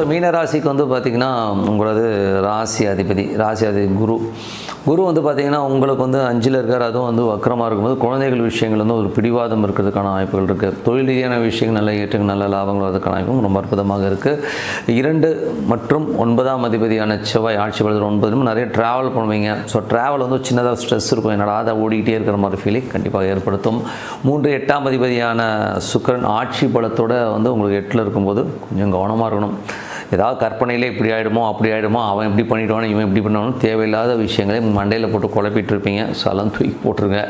So மீனராசிக்கு வந்து பார்த்திங்கன்னா உங்களது ராசி அதிபதி ராசி அதிபதி குரு. குரு வந்து பார்த்திங்கன்னா உங்களுக்கு வந்து அஞ்சில் இருக்கார் அதுவும் வந்து வக்கரமாக இருக்கும்போது குழந்தைகள் விஷயங்கள் வந்து ஒரு பிடிவாதம் இருக்கிறதுக்கான வாய்ப்புகள் இருக்குது தொழில் ரீதியான விஷயங்கள் நல்ல ஏற்றுக்கு நல்ல லாபங்கள் வரதுக்கான வாய்ப்பும் ரொம்ப அற்புதமாக இருக்குது இரண்டு மற்றும் ஒன்பதாம் அதிபதியான செவ்வாய் ஆட்சி பலத்தில் ஒன்பதும் நிறைய ட்ராவல் பண்ணுவீங்க. ஸோ ட்ராவல் வந்து சின்னதாக ஸ்ட்ரெஸ் இருக்கும். என்னடா அதை ஓடிக்கிட்டே இருக்கிற மாதிரி ஃபீலிங் கண்டிப்பாக ஏற்படுத்தும். மூன்று எட்டாம் அதிபதியான சுக்கிரன் ஆட்சி பலத்தோட வந்து உங்களுக்கு எட்டில் இருக்கும்போது கொஞ்சம் கவனமாக இருக்கணும். ஏதாவது கற்பனையிலே இப்படி ஆகிடுமோ அப்படி ஆகிடுமோ அவன் இப்படி பண்ணிவிடுவானோ இவன் இப்படி பண்ணுவானோ தேவையில்லாத விஷயங்களை மண்டையில் போட்டு குழப்பிட்டு இருப்பீங்க. சலம் தூக்கி போட்டுருங்க.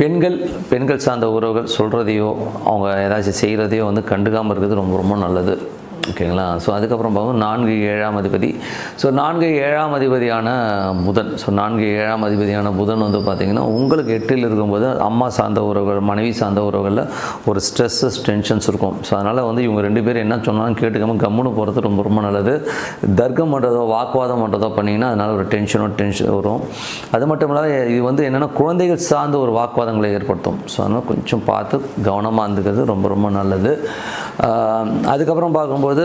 பெண்கள் பெண்கள் சார்ந்த உறவுகள் சொல்கிறதையோ அவங்க ஏதாச்சும் செய்கிறதையோ வந்து கண்டுக்காமல் இருக்கிறது ரொம்ப ரொம்ப நல்லது. ஓகேங்களா? ஸோ அதுக்கப்புறம் பார்க்கும் நான்கு ஏழாம் அதிபதி. ஸோ நான்கு ஏழாம் அதிபதியான புதன். ஸோ நான்கு ஏழாம் அதிபதியான புதன் வந்து பார்த்திங்கன்னா உங்களுக்கு எட்டில் இருக்கும்போது அம்மா சார்ந்த உறவுகள் மனைவி சார்ந்த உறவுகளில் ஒரு ஸ்ட்ரெஸ்ஸஸ் டென்ஷன்ஸ் இருக்கும். ஸோ அதனால் வந்து இவங்க ரெண்டு பேரும் என்ன சொன்னாலும் கேட்டுக்காம கம்முன்னு போகிறது ரொம்ப ரொம்ப நல்லது. தர்க்கம் பண்ணுறதோ வாக்குவாதம் பண்ணுறதோ பண்ணிங்கன்னா அதனால் ஒரு டென்ஷனோ டென்ஷன் வரும். அது மட்டும் இல்லாத இது வந்து என்னென்னா குழந்தைகள் சார்ந்த ஒரு வாக்குவாதங்களை ஏற்படுத்தும். ஸோ அதனால் கொஞ்சம் பார்த்து கவனமாக இருந்துக்கிறது ரொம்ப ரொம்ப நல்லது. அதுக்கப்புறம் பார்க்கும்போது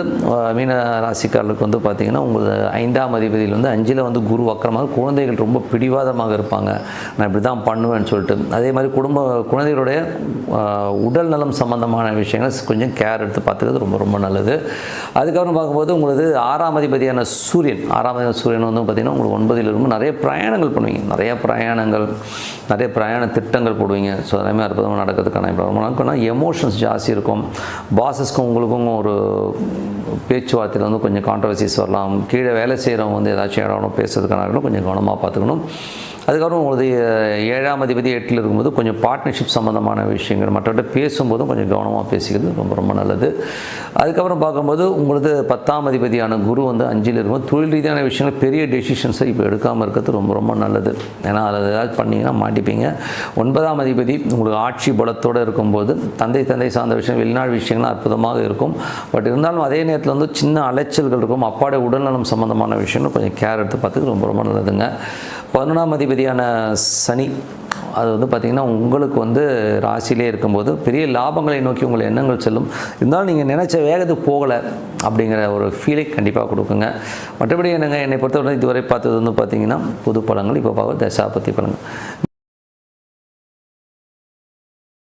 மீன ராசிக்காரர்களுக்கு வந்து பார்த்திங்கன்னா உங்களது ஐந்தாம் அதிபதியில் வந்து அஞ்சில் வந்து குரு வக்கரமாக குழந்தைகள் ரொம்ப பிடிவாதமாக இருப்பாங்க. நான் இப்படி தான் பண்ணுவேன்னு சொல்லிட்டு. அதே மாதிரி குடும்ப குழந்தைகளுடைய உடல் நலம் சம்பந்தமான விஷயங்களை கொஞ்சம் கேர் எடுத்து பார்த்துக்கிறது ரொம்ப ரொம்ப நல்லது. அதுக்கப்புறம் பார்க்கும்போது உங்களது ஆறாம் அதிபதியான சூரியன் ஆறாம் அதிபதி சூரியன் வந்து பார்த்திங்கன்னா உங்களுக்கு ஒன்பதில் இருக்கும் நிறைய பிரயாணங்கள் பண்ணுவீங்க. நிறைய பிரயாணங்கள் நிறைய பிரயாண திட்டங்கள் போடுவீங்க. ஸோ எல்லாமே அற்புதமாக நடக்கிறதுக்கான ரொம்ப நாள் எமோஷன்ஸ் ஜாஸ்தி இருக்கும். பாசஸ்க்கும் உங்களுக்கும் ஒரு பேச்சுவார்த்தையில் வந்து கொஞ்சம் கான்ட்ரவர்சிஸ் வரலாம். கீழே வேலை செய்கிறவங்க வந்து ஏதாச்சும் இடம் பேசுறதுக்கான கொஞ்சம் கவனமாக பார்த்துக்கணும். அதுக்கப்புறம் உங்களுக்கு ஏழாம் அதிபதி எட்டில் இருக்கும்போது கொஞ்சம் பார்ட்னர்ஷிப் சம்மந்தமான விஷயங்கள் மற்றவர்கிட்ட பேசும்போதும் கொஞ்சம் கவனமாக பேசிக்கிறது ரொம்ப ரொம்ப நல்லது. அதுக்கப்புறம் பார்க்கும்போது உங்களது பத்தாம் அதிபதியான குரு வந்து அஞ்சில் இருக்கும்போது தொழில் ரீதியான விஷயங்கள் பெரிய டெசிஷன்ஸை இப்போ எடுக்காமல் இருக்கிறது ரொம்ப ரொம்ப நல்லது. ஏன்னா அதில் ஏதாவது பண்ணிங்கன்னா மாட்டிப்பீங்க. ஒன்பதாம் அதிபதி உங்களுக்கு ஆட்சி பலத்தோடு இருக்கும்போது தந்தை தந்தை சார்ந்த விஷயம் வெளிநாடு விஷயங்கள்லாம் அற்புதமாக இருக்கும். பட் இருந்தாலும் அதே நேரத்தில் வந்து சின்ன அலைச்சல்கள் இருக்கும். அப்பாடைய உடல்நலம் சம்மந்தமான விஷயங்கள் கொஞ்சம் கேர் எடுத்து பார்த்துக்கு ரொம்ப ரொம்ப நல்லதுங்க. பதினொன்றாம் அதிபதியான சனி அது வந்து பார்த்திங்கன்னா உங்களுக்கு வந்து ராசியிலே இருக்கும்போது பெரிய லாபங்களை நோக்கி உங்கள் எண்ணங்கள் செல்லும். இருந்தாலும் நீங்கள் நினச்ச வேகத்துக்கு போகலை அப்படிங்கிற ஒரு ஃபீலை கண்டிப்பாக கொடுக்குங்க. மற்றபடி என்னங்க? என்னை பொறுத்தவரை இதுவரை பார்த்தது வந்து பார்த்திங்கன்னா புது பழங்கள் இப்போ பார்க்க தசாபத்தி பழங்கள்.